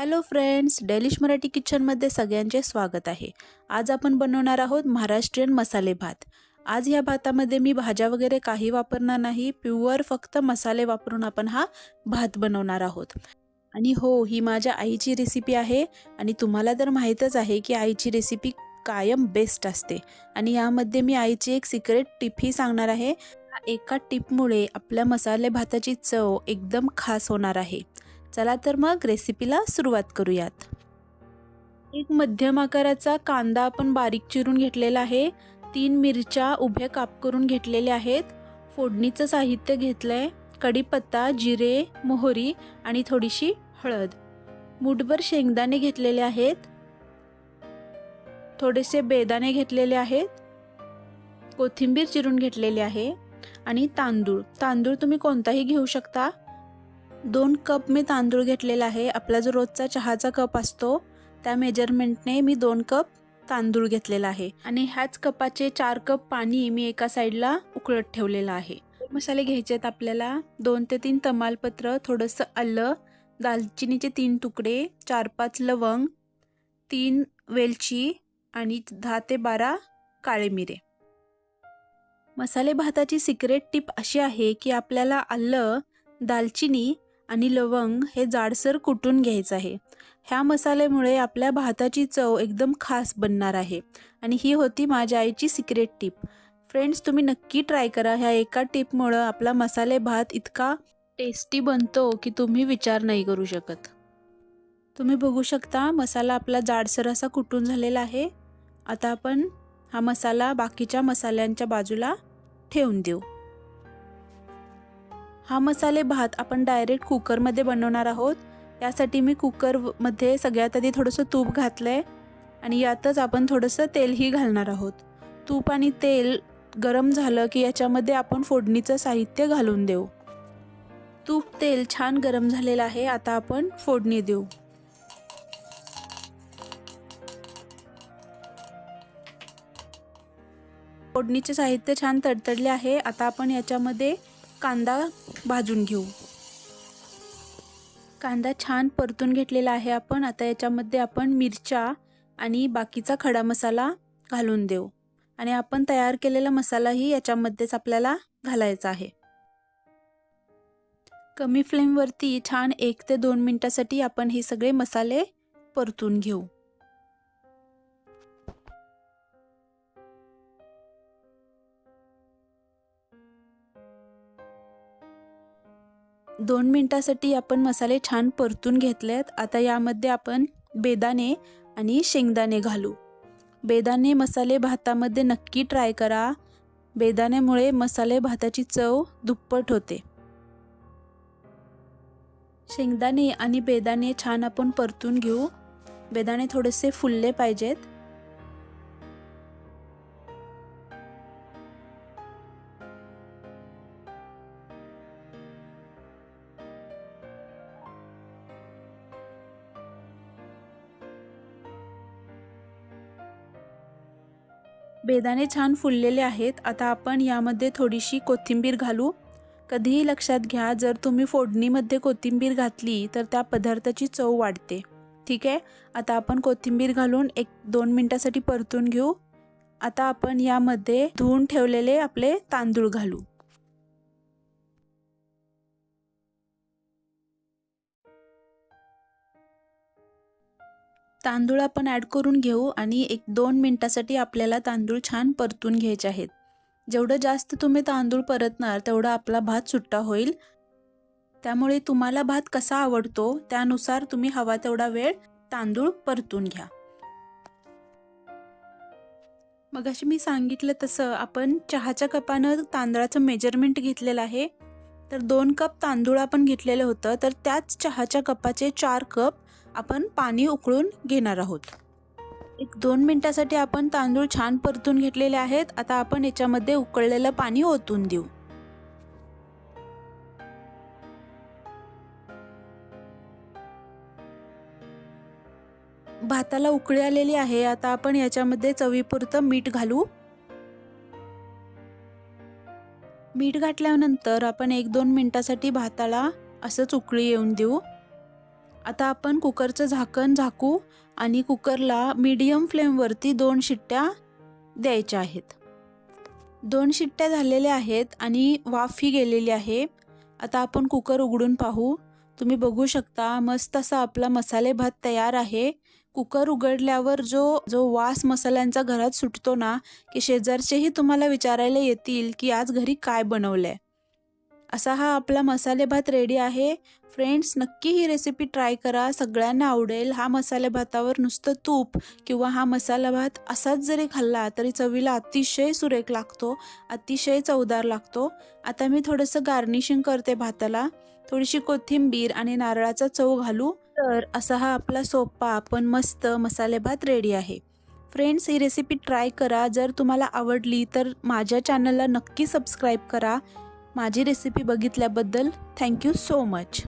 Hello friends delish Marathi किचनमध्ये सगळ्यांचे स्वागत आहे. आज आपण बनवणार आहोत महाराष्ट्रीयन मसाले भात. आज ह्या भातामध्ये मी भाज्या वगैरे काही वापरणार नाही प्युअर फक्त मसाले वापरून आपण हा भात बनवणार आहोत. आणि हो ही माझ्या आईची रेसिपी आहे आणि तुम्हाला तर माहीतच आहे की आईची रेसिपी कायम बेस्ट असते. आणि यामध्ये मी आईची एक सिक्रेट टिपही सांगणार आहे. एका टिपमुळे आपल्या मसाले भाताची चव एकदम खास होणार आहे. चला तर मग रेसिपीला सुरुवात करूयात. एक मध्यम आकाराचा कांदा आपण बारीक चिरून घेतलेला आहे. तीन मिरच्या उभ्या काप करून घेतलेल्या आहेत. फोडणीचं साहित्य घेतलं आहे कढीपत्ता जिरे मोहरी आणि थोडीशी हळद. मुठभर शेंगदाणे घेतलेले आहेत. थोडेसे बेदाणे घेतलेले आहेत. कोथिंबीर चिरून घेतलेली आहे. आणि तांदूळ. तांदूळ तुम्ही कोणताही घेऊ शकता. दोन कप मी तांदूळ घेतलेला आहे. आपला जो रोजचा चहाचा कप असतो त्या मेजरमेंटने मी दोन कप तांदूळ घेतलेला आहे. आणि ह्याच कपाचे चार कप पाणी मी एका साईडला उकळत ठेवलेलं आहे. मसाले घ्यायचे आहेत आपल्याला. दोन ते तीन तमालपत्र थोडंसं आलं दालचिनीचे तीन तुकडे चार पाच लवंग तीन वेलची आणि दहा ते बारा काळे मिरे. मसाले भाताची सिक्रेट टिप अशी आहे की आपल्याला आलं दालचिनी आणि लवंग हे जाडसर कुटून घ्यायचं आहे. ह्या मसाल्यामुळे आपल्या भाताची चव एकदम खास बनणार आहे. आणि ही होती माझ्या आईची सिक्रेट टीप फ्रेंड्स तुम्ही नक्की ट्राय करा. ह्या एका टिपमुळं आपला मसाले भात इतका टेस्टी बनतो की तुम्ही विचार नाही करू शकत. तुम्ही बघू शकता मसाला आपला जाडसर असा कुटून झालेला आहे. आता आपण हा मसाला बाकीच्या मसाल्यांच्या बाजूला ठेवून देऊ. हा मसाले भात आपण डायरेक्ट कुकरमध्ये बनवणार आहोत. यासाठी मी कुकरमध्ये सगळ्यात आधी थोडंसं तूप घातलं आहे आणि यातच आपण थोडंसं तेलही घालणार आहोत. तूप आणि तेल गरम झालं की याच्यामध्ये आपण फोडणीचं साहित्य घालून देऊ. तूप तेल छान गरम झालेलं आहे आता आपण फोडणी देऊ. फोडणीचे साहित्य छान तडतडले आहे आता आपण याच्यामध्ये कांदा भाजून घेऊ. कांदा छान परतून घेतलेला आहे आपण. आता याच्यामध्ये आपण मिरच्या आणि बाकीचा खडा मसाला घालून देऊ. आणि आपण तयार केलेला मसालाही याच्यामध्येच आपल्याला घालायचा आहे. कमी फ्लेमवरती छान एक ते दोन मिनटासाठी आपण हे सगळे मसाले परतून घेऊ. दोन मिनटासाठी आपण मसाले छान परतून घेतले आहेत आता यामध्ये आपण बेदाणे आणि शेंगदाणे घालू. बेदाणे मसाले भातामध्ये नक्की ट्राय करा. बेदाण्यामुळे मसाले भाताची चव दुप्पट होते. शेंगदाणे आणि बेदाणे छान आपण परतून घेऊ. बेदाणे थोडेसे फुलले पाहिजेत. बेदाणे छान फुललेले आहेत. आता आपण यामध्ये थोडीशी कोथिंबीर घालू. कधीही लक्षात घ्या जर तुम्ही फोडणीमध्ये कोथिंबीर घातली तर त्या पदार्थाची चव वाढते. ठीक आहे? आता आपण कोथिंबीर घालून एक दोन मिनटासाठी परतून घेऊ. आता आपण यामध्ये धुवून ठेवलेले आपले तांदूळ घालू. तांदूळ आपण ॲड करून घेऊ आणि एक दोन मिनटासाठी आपल्याला तांदूळ छान परतून घ्यायचे आहेत. जेवढं जास्त तुम्ही तांदूळ परतणार तेवढा आपला भात सुट्टा होईल. त्यामुळे तुम्हाला भात कसा आवडतो त्यानुसार तुम्ही हवा तेवढा वेळ तांदूळ परतून घ्या. मग अशी मी सांगितलं तसं आपण चहाच्या कपानं तांदळाचं मेजरमेंट घेतलेलं आहे. तर दोन कप तांदूळ आपण घेतलेलं होतं तर त्याच चहाच्या कपाचे चार कप आपण पाणी उकळून घेणार आहोत. एक दोन मिनटासाठी आपण तांदूळ छान परतून घेतलेले आहेत. आता आपण याच्यामध्ये उकळलेलं पाणी ओतून देऊ. भाताला उकळी आलेली आहे. आता आपण याच्यामध्ये चवीपुरतं मीठ घालू. मीठ घातल्यानंतर आपण एक दोन मिनटासाठी भाताला असंच उकळी येऊन देऊ. आता आपण कुकरचं झाकण झाकू आणि कुकरला मीडियम फ्लेमवरती दोन शिट्ट्या द्यायच्या आहेत. दोन शिट्ट्या झालेल्या आहेत आणि वाफही गेलेली आहे. आता आपण कुकर उघडून पाहू. तुम्ही बघू शकता मस्त असा आपला मसाले भात तयार आहे. कुकर उघडल्यावर जो जो वास मसाल्यांचा घरात सुटतो ना की शेजारचेही तुम्हाला विचारायला येतील की आज घरी काय बनवलं आहे असा हा आपला मसाले भात रेडी आहे. फ्रेंड्स नक्की ही रेसिपी ट्राय करा. सगळ्यांना आवडेल हा मसाले भातावर नुसतं तूप किंवा हा मसाला भात असाच जरी खाल्ला तरी चवीला अतिशय सुरेख लागतो अतिशय चवदार लागतो. आता मी थोडंसं गार्निशिंग करते भाताला. थोडीशी कोथिंबीर आणि नारळाचा चव घालू. तर असा हा आपला सोपा पण मस्त मसाले भात रेडी आहे. फ्रेंड्स ही रेसिपी ट्राय करा. जर तुम्हाला आवडली तर माझ्या चॅनलला नक्की सबस्क्राईब करा. माझी रेसिपी बघितल्याबद्दल थँक्यू सो मच